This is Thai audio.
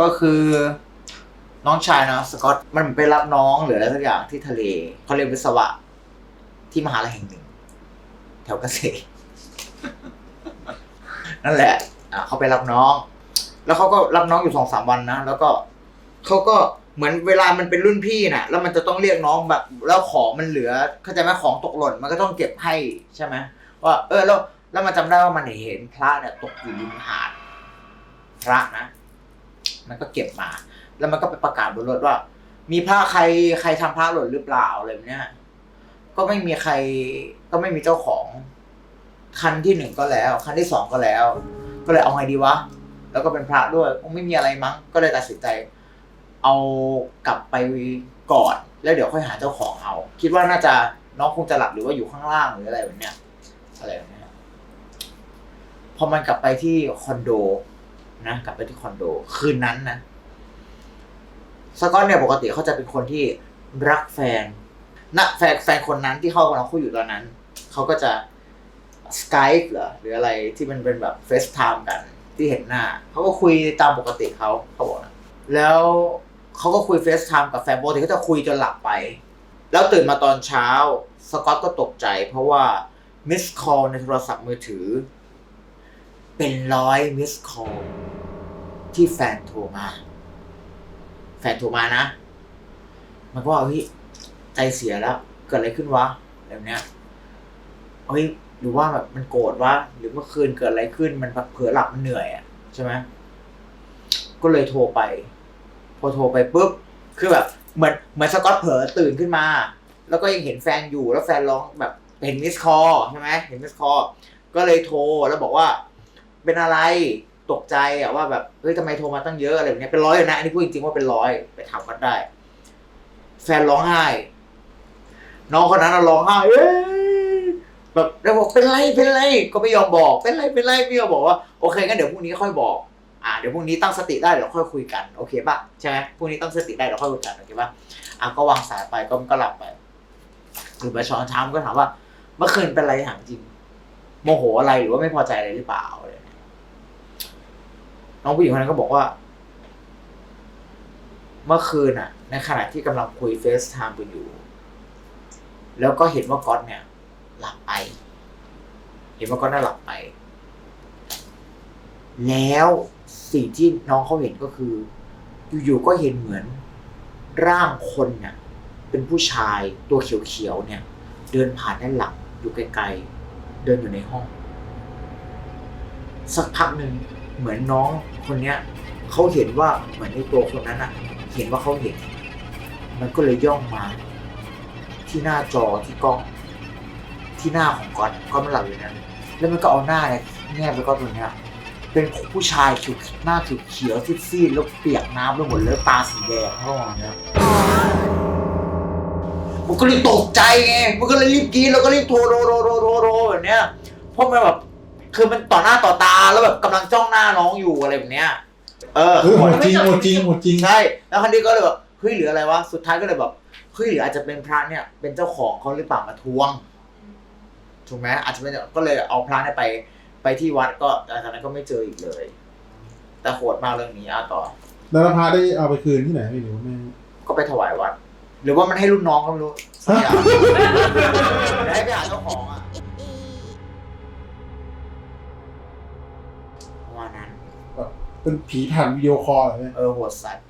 ก็คือน้องชายเนาะสกอตมันไปรับน้องหรืออะไรสักอย่างที่ทะเลเขาเรียนวิศวะที่มหาลัยแห่งหนึ่ง แถวเกษตรนั่นแหละ อะเขาไปรับน้อง แล้วเขาก็รับน้องอยู่สองสามวันนะแล้วก็เขาก็เหมือนเวลามันเป็นรุ่นพี่น่ะแล้วมันจะต้องเรียกน้องแบบ แล้วของมันเหลือเข้าใจไหมของตกหล่นมันก็ต้องเก็บให้ใช่ไหมว่า เออแล้วแล้วมันจำได้ว่ามันเห็นพระเนี่ยตกอยู่ริมหาดพระนะ มันก็เก็บมา แล้วมันก็ไปประกาศบนรถว่า มีพระใครใครทำพระหล่นหรือเปล่าอะไรแบบเนี้ยก็ไม่มีใครก็ไม่มีเจ้าของคันที่หนึ่งก็แล้ว คันที่สองก็แล้ว ก็เลยเอาไงดีวะแล้วก็เป็นพระด้วยคงไม่มีอะไรมั้ง ก็เลยตัดสินใจ เอากลับไปก่อน แล้วเดี๋ยวค่อยหาเจ้าของเอา คิดว่าน่าจะน้องคงจะหลับหรือว่าอยู่ข้างล่างหรืออะไรแบบเนี้ยอะไรแบบเนี้ยพอมันกลับไปที่คอนโด นะกลับไปที่คอนโด คืนนั้นนะสกอตเนี่ยปกติเขาจะเป็นคนที่รักแฟนนะแฟนแฟนคนนั้นที่เขากำลังคุยอยู่ตอนนั้น เขาก็จะสกายเหรอหรืออะไรที่มันเป็นแบบเฟซไทม์กันที่เห็นหน้า เขาก็คุยตามปกติเขาเขาบอกนะแล้วเขาก็คุยเฟซไทม์กับแฟนปกติเขาจะคุยจนหลับไป แล้วตื่นมาตอนเช้า สกอตก็ตกใจ เพราะว่ามิสคอลในโทรศัพท์มือถือ เป็นร้อยมิสคอลที่แฟนโทรมา แฟนโทรมานะ มันก็ว่าเฮ้ยใจเสียแล้ว เกิดอะไรขึ้นวะแบบเนี้ยเฮ้ยหรือว่าแบบมันโกรธวะหรือเมื่อคืนเกิดอะไรขึ้น มันแบบเผลอหลับมันเหนื่อยอะใช่ไหมก็เลยโทรไป พอโทรไปปุ๊บคือแบบเหมือนเหมือนสกอตเผลอตื่นขึ้นมา แล้วก็ยังเห็นแฟนอยู่แล้วแฟนร้องแบบเห็นมิสคอใช่ไหมเห็นมิสคอก็เลยโทรแล้วบอกว่า เป็นอะไรตกใจอะว่าแบบเฮ้ยทำไมโทรมาตั้งเยอะอะไรแบบเนี้ยเป็นร้อยอยู่นะอันนี้พูดจริงๆว่าเป็นร้อยไปถามกันได้ แฟนร้องไห้ น้องคนนั้นนะร้องไห้เอ้ยแบบแล้วบอกเป็นไรเป็นไร ก็ไม่ยอมบอก เป็นไรเป็นไรไม่ยอมบอกว่าโอเคงั้นเดี๋ยวพรุ่งนี้ค่อยบอกอ่าเดี๋ยวพรุ่งนี้ตั้งสติได้เดี๋ยวค่อยคุยกันโอเคป่ะใช่ไหมพรุ่งนี้ตั้งสติได้เดี๋ยวค่อยคุยกันโอเคป่ะอะก็วางสายไปก็ก็หลับไปคือไปช้อนเช้ามันก็ถามว่า เมื่อคืนเป็นไรถามจริงโมโหอะไรหรือว่าไม่พอใจอะไรหรือเปล่าเงี้ย น้องผู้หญิงคนนั้นก็บอกว่า เมื่อคืนอะในขณะที่กำลังคุยเฟซไทม์กันอยู่ แล้วก็เห็นว่าก๊อตเนี่ย หลับไป เห็นว่าก๊อตน่าหลับไป แล้วสิ่งที่น้องเขาเห็นก็คือ อยู่ๆก็เห็นเหมือน ร่างคนเนี่ยเป็นผู้ชายตัวเขียวๆเนี่ย เดินผ่านด้านหลังอยู่ไกลๆเดินอยู่ในห้อง สักพักหนึ่ง เหมือนน้องคนเนี้ยเขาเห็นว่าเหมือนในตัวคนนั้นอะเห็นว่าเขาเห็น มันก็เลยย่องมา ที่หน้าจอที่กล้อง ที่หน้าของก๊อตก๊อตมันหลับอยู่นั้น แล้วมันก็เอาหน้าเนี่ยแนบไปก๊อตตรงเนี้ยเป็นผู้ชายเขียวหน้าเขียวซีดๆแล้วเปียกน้ำไปหมดเลยตาสีแดงเข้ามาเนี่ยมันก็เลยตกใจไงมันก็เลยรีบกรีดแล้วก็รีบโทรโรโรโรโรแบบเนี้ยเพราะมันแบบ คือมันต่อหน้าต่อตาแล้วแบบกำลังจ้องหน้าน้องอยู่อะไรแบบเนี้ย เออเออหมดจริงหมดจริงหมดจริง ใช่ แล้วคันนี้ก็เลยแบบเฮ้ยหรืออะไรวะ สุดท้ายก็เลยแบบเฮ้ยหรืออาจจะเป็นพระเนี่ยเป็นเจ้าของเขาหรือเปล่ามาทวง ถูกไหมอาจจะเป็นก็เลยเอาพระเนี่ยไป ไปที่วัดก็แต่ตอนนั้นก็ไม่เจออีกเลย แต่โหดมากเรื่องนี้อะต่อแล้วพาได้เอาไปคืนที่ไหนไม่รู้แม่ ก็ไปถวายวัด หรือว่ามันให้รุ่นน้องก็ไม่รู้สักอย่าง เดี๋ยวให้ไปหาเจ้าของอะ เป็นผีผ่านวิดีโอคอลเหรอเนี่ยเออโหดสัตว์